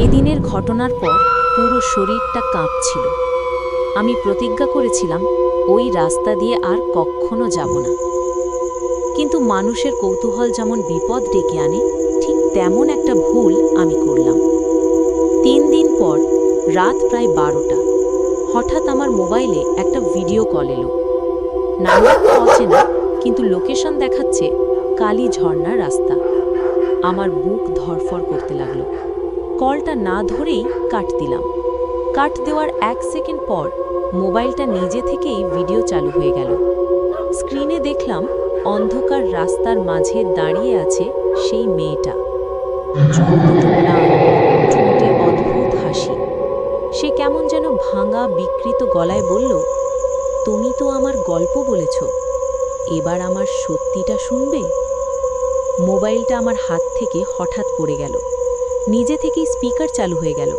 সেদিনের ঘটনার পর পুরো শরীরটা কাঁপছিল। আমি প্রতিজ্ঞা করেছিলাম, ওই রাস্তা দিয়ে আর কখনো যাব না। কিন্তু মানুষের কৌতূহল যেমন বিপদ ডেকে আনে, ঠিক তেমন একটা ভুল আমি করলাম। তিন দিন পর, রাত প্রায় বারোটা, হঠাৎ আমার মোবাইলে একটা ভিডিও কল এলো। নাম্বারটা অচেনা, কিন্তু লোকেশন দেখাচ্ছে কালী ঝর্ণা রাস্তা। আমার বুক ধরফর করতে লাগল। কলটা না ধরেই কাট দিলাম। কাট দেওয়ার এক সেকেন্ড পর মোবাইলটা নিজে থেকেই ভিডিও চালু হয়ে গেল। স্ক্রিনে দেখলাম অন্ধকার রাস্তার মাঝে দাঁড়িয়ে আছে সেই মেয়েটা। চোখ অদ্ভুত হাসি। সে কেমন যেন ভাঙা, বিকৃত গলায় বলল, তুমি তো আমার গল্প বলেছ। এবার আমার সত্যিটা শুনবে? মোবাইলটা আমার হাত থেকে হঠাৎ পড়ে গেল। নিজে থেকেই স্পিকার চালু হয়ে গেল।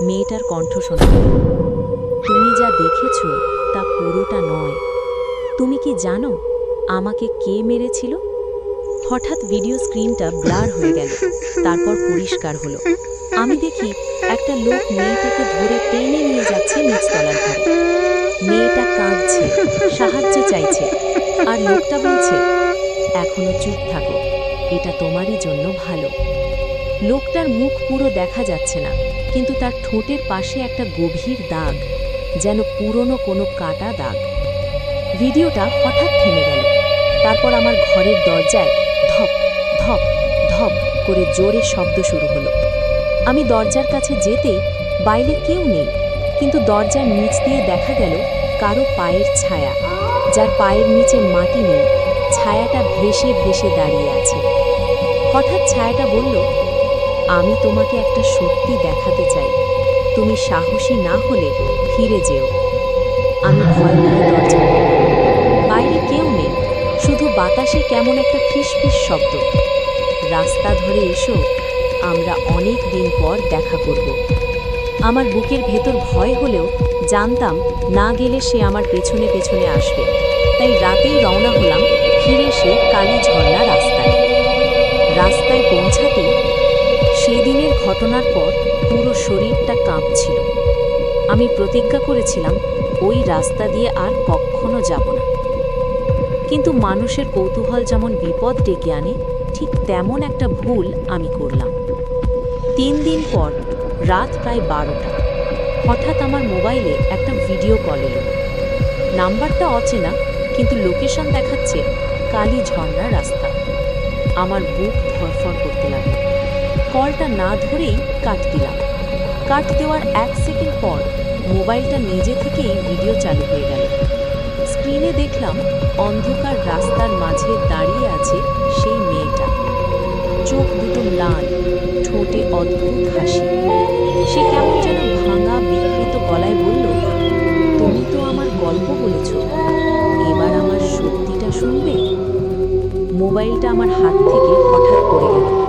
মেয়েটার কণ্ঠ শোনা তুমি যা দেখেছ তা পুরোটা নয়। তুমি কি জানো আমাকে কে মেরেছিল? হঠাৎ ভিডিও স্ক্রিনটা ব্লার হয়ে গেল। তারপর পরিষ্কার হলো। আমি দেখি একটা লোক মেয়েটাকে ধরে টেনে নিয়ে যাচ্ছে নিচতলার ঘরে। মেয়েটা কাঁদছে, সাহায্য চাইছে, আর লোকটা বলছে, এখনও চুপ থাকো। এটা তোমারই জন্য ভালো। লোকটার মুখ পুরো দেখা যাচ্ছে না, কিন্তু তার ঠোঁটের পাশে একটা গভীর দাগ, যেন পুরনো কোনো কাটা দাগ। ভিডিওটা হঠাৎ থেমে গেল। তারপর আমার ঘরের দরজায় ধপ ধপ ধপ করে জোরে শব্দ শুরু হলো। আমি দরজার কাছে যেতে বাইরে কেউ নেই, কিন্তু দরজার নিচ দিয়ে দেখা গেল কারও পায়ের ছায়া, যার পায়ের নিচে মাটি নেই, ছায়াটা ভেসে ভেসে দাঁড়িয়ে আছে। হঠাৎ ছায়াটা বলল আমি তোমাকে একটা সত্যি দেখাতে চাই। তুমি সাহসী না হলে ফিরে যেও। আমি ভয় পেয়ে দরজা বাইরে কেউ নেই, শুধু বাতাসে কেমন একটা ফিসফিস শব্দ। রাস্তা ধরে এসো, আমরা অনেক দিন পর দেখা করব। আমার বুকের ভেতর ভয় হলেও জানতাম না গেলে সে আমার পেছনে পেছনে আসবে। তাই রাতেই রওনা হলাম ফিরে সে কালী ঝর্ণা রাস্তায়। রাস্তায় পৌঁছাতে ঘটনার পর পুরো শরীরটা কাঁপছিল। আমি প্রতিজ্ঞা করেছিলাম, ওই রাস্তা দিয়ে আর কখনো যাব না। কিন্তু মানুষের কৌতূহল যেমন বিপদ ডেকে আনে, ঠিক তেমন একটা ভুল আমি করলাম। তিন দিন পর, রাত প্রায় বারোটা। হঠাৎ আমার মোবাইলে একটা ভিডিও কল এলো। নাম্বারটা অচেনা, কিন্তু লোকেশন দেখাচ্ছে কালী ঝর্ণা রাস্তা। আমার বুক ধরফর করতে লাগল। কলটা না ধরেই কাট দিলাম। কাট দেওয়ার এক সেকেন্ড পর মোবাইলটা নিজে থেকেই ভিডিও চালু হয়ে গেল। স্ক্রিনে দেখলাম অন্ধকার রাস্তার মাঝে দাঁড়িয়ে আছে সেই মেয়েটা। চোখ দুটো লাল, ঠোঁটে অদ্ভুত হাসি। সে কেমন যেন ভাঙা, বিকৃত গলায় বলল, তুমি তো আমার গল্প বলেছ, এবার আমার সত্যিটা শুনবে? মোবাইলটা আমার হাত থেকে হঠাৎ পড়ে গেল।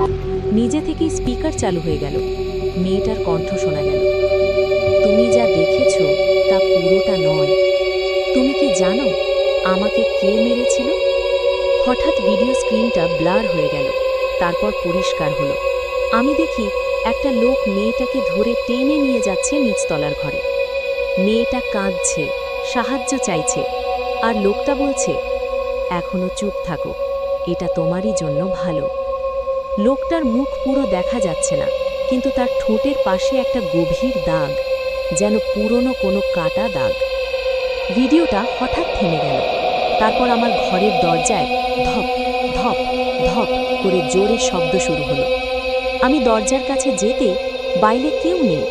নিজে থেকেই স্পিকার চালু হয়ে গেল। মেয়েটার কণ্ঠ শোনা গেল। তুমি যা দেখেছ তা পুরোটা নয়। তুমি কি জানো আমাকে কে মেরেছিল? হঠাৎ ভিডিও স্ক্রিনটা ব্লার হয়ে গেল, তারপর পরিষ্কার হলো। আমি দেখি একটা লোক মেয়েটাকে ধরে টেনে নিয়ে যাচ্ছে নিচতলার ঘরে। মেয়েটা কাঁদছে, সাহায্য চাইছে, আর লোকটা বলছে, এখনও চুপ থাকো, এটা তোমারই জন্য ভালো। লোকটার মুখ পুরো দেখা যাচ্ছে না, কিন্তু তার ঠোঁটের পাশে একটা গভীর দাগ, যেন পুরনো কোনো কাটা দাগ। ভিডিওটা হঠাৎ থেমে গেল। তারপর আমার ঘরের দরজায় ধপ ধপ ধপ করে জোরে শব্দ শুরু হলো। আমি দরজার কাছে যেতে বাইরে কেউ নেই,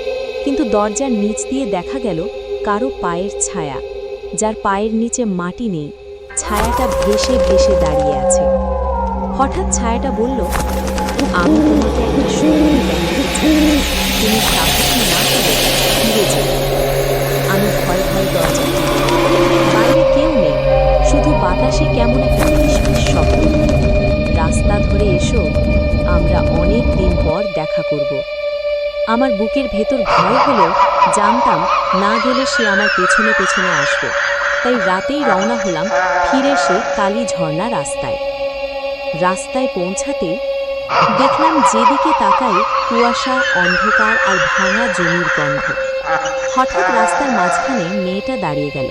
কিন্তু দরজার নিচ দিয়ে দেখা গেল কারও পায়ের ছায়া, যার পায়ের নিচে মাটি নেই, ছায়াটা ভেসে ভেসে দাঁড়িয়ে আছে। হঠাৎ ছায়াটা বলল আমি তোমাকে একটা দেখাতে তুমি সাহসী না হলে ফিরে যাও আমি ভয় ভয় দরজা বাইরে কেউ নেই শুধু বাতাসে কেমন একটা ফিসফিস শব্দ রাস্তা ধরে এসো আমরা অনেক দিন পর দেখা করব আমার বুকের ভেতর ভয় হলেও জানতাম না গেলে সে আমার পেছনে পেছনে আসবে তাই রাতেই রওনা হলাম ফিরে সে কালী ঝর্ণা রাস্তায় রাস্তায় পৌঁছাতে দেখলাম যেদিকে তাকাই কুয়াশা, অন্ধকার আর ভাঙা জমির গন্ধ। হঠাৎ রাস্তার মাঝখানে মেয়েটা দাঁড়িয়ে গেল।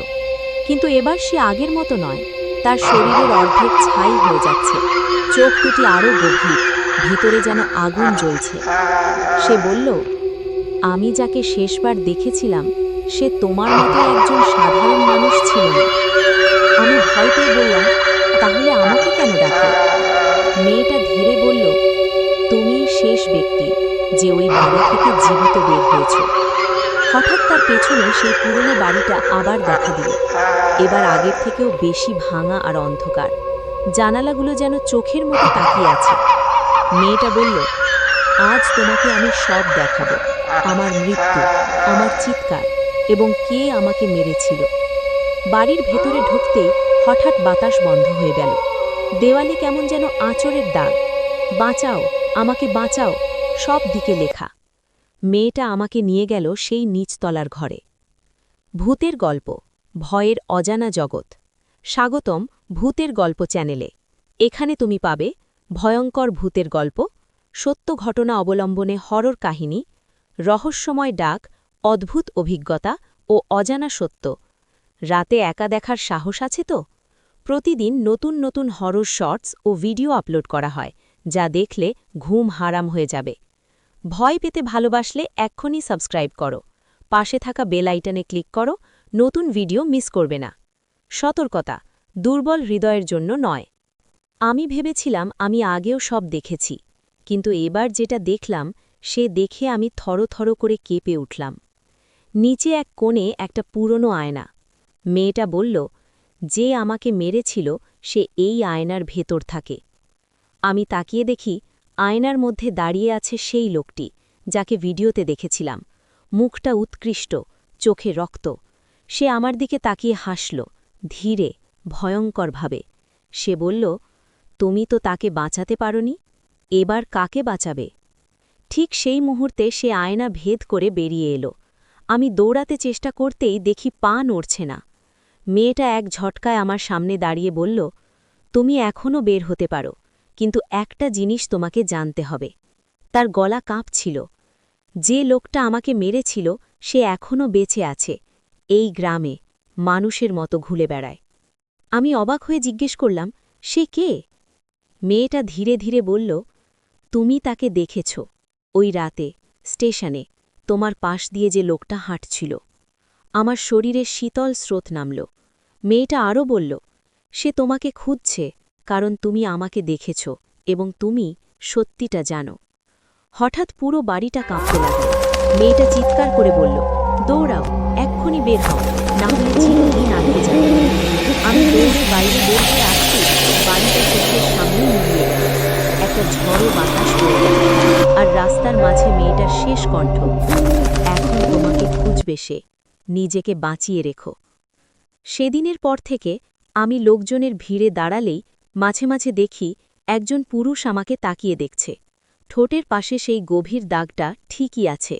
কিন্তু এবার সে আগের মতো নয়। তার শরীরের অর্ধেক ছাই হয়ে যাচ্ছে। চোখ দুটি আরও গভীর, ভিতরে যেন আগুন জ্বলছে। সে বলল, আমি যাকে শেষবার দেখেছিলাম, সে তোমার মতো একজন সাধারণ মানুষ ছিল না। আমি ভয় পেয়ে বললাম, তাহলে আমাকে কেন ডাকে মেয়েটা ধীরে বলল তুমি শেষ ব্যক্তি যে ওই বাড়ি থেকে জীবিত বের হয়েছ। হঠাৎ তার পেছনে সেই পুরনো বাড়িটা আবার দেখা দিল। এবার আগের থেকেও বেশি ভাঙা আর অন্ধকার। জানালাগুলো যেন চোখের মতো তাকিয়ে আছে। মেয়েটা বলল, আজ তোমাকে আমি সব দেখাবো। আমার মৃত্যু, আমার চিৎকার এবং কে আমাকে মেরেছিল। বাড়ির ভেতরে ঢুকতেই হঠাৎ বাতাস বন্ধ হয়ে গেল। দেওয়ালে কেমন যেন আঁচড়ের দাগ। বাঁচাও, আমাকে বাঁচাও, সব দিকে লেখা। মেয়েটা আমাকে নিয়ে গেল সেই নিচতলার ঘরে। ভূতের গল্প, ভয়ের অজানা জগৎ। স্বাগতম ভূতের গল্প চ্যানেলে। এখানে তুমি পাবে ভয়ঙ্কর ভূতের গল্প, সত্য ঘটনা অবলম্বনে হরর কাহিনী, রহস্যময় ডাক, অদ্ভুত অভিজ্ঞতা ও অজানা সত্য। রাতে একা দেখার সাহস আছে তো? প্রতিদিন নতুন নতুন হরর শর্টস ও ভিডিও আপলোড করা হয়, যা দেখলে ঘুম হারাম হয়ে যাবে। ভয় পেতে ভালোবাসলে এক্ষুনি সাবস্ক্রাইব করো। পাশে থাকা বেল আইটনে ক্লিক করো, নতুন ভিডিও মিস করবে না। সতর্কতা, দুর্বল হৃদয়ের জন্য নয়। আমি ভেবেছিলাম আমি আগেও সব দেখেছি, কিন্তু এবার যেটা দেখলাম, সে দেখে আমি থরথর করে কেঁপে উঠলাম। নিচে এক কোণে একটা পুরনো আয়না। মেয়েটা বলল যে আমাকে মেরেছিল, সে এই আয়নার ভেতর থাকে। আমি তাকিয়ে দেখি, আয়নার মধ্যে দাঁড়িয়ে আছে সেই লোকটি, যাকে ভিডিওতে দেখেছিলাম। মুখটা উৎকৃষ্ট, চোখে রক্ত। সে আমার দিকে তাকিয়ে হাসল, ধীরে, ভয়ঙ্করভাবে। সে বলল, তুমি তো তাকে বাঁচাতে পারনি? এবার কাকে বাঁচাবে? ঠিক সেই মুহূর্তে সে আয়না ভেদ করে বেরিয়ে এলো। আমি দৌড়াতে চেষ্টা করতেই দেখি পা নড়ছে না। মেয়েটা এক ঝটকায় আমার সামনে দাঁড়িয়ে বলল, তুমি এখনও বের হতে পারো, কিন্তু একটা জিনিস তোমাকে জানতে হবে। তার গলা কাঁপছিল। যে লোকটা আমাকে মেরেছিল, সে এখনও বেঁচে আছে, এই গ্রামে, মানুষের মতো ঘুলে বেড়ায়। আমি অবাক হয়ে জিজ্ঞেস করলাম, সে কে? মেয়েটা ধীরে ধীরে বলল, তুমি তাকে দেখেছ। ওই রাতে, স্টেশনে, তোমার পাশ দিয়ে যে লোকটা হাঁটছিল। আমার শরীরে শীতল স্রোত নামল। মেয়েটা আরও বলল, সে তোমাকে খুঁজছে, কারণ তুমি আমাকে দেখেছ এবং তুমি সত্যিটা জানো। হঠাৎ পুরো বাড়িটা কাঁপতে লাগল। মেয়েটা চিৎকার করে বলল, দৌড়াও, এক্ষুনি বের হও, না হলে চিরদিন আটকে যাবে। আমি দৌড়ে বাইরে বের হয়ে আসছি বাড়িটা চোখের সামনে গেল একটা ঝড়ো বাতাস আর রাস্তার মাঝে মেয়েটার শেষ কণ্ঠ, এখন তোমাকে খুঁজবে সে। নিজেকে বাঁচিয়ে রেখো। সেদিনের পর থেকে আমি লোকজনের ভিড়ে দাঁড়ালেই মাঝে মাঝে দেখি একজন পুরুষ আমাকে তাকিয়ে দেখছে। ঠোঁটের পাশে সেই গভীর দাগটা ঠিকই আছে।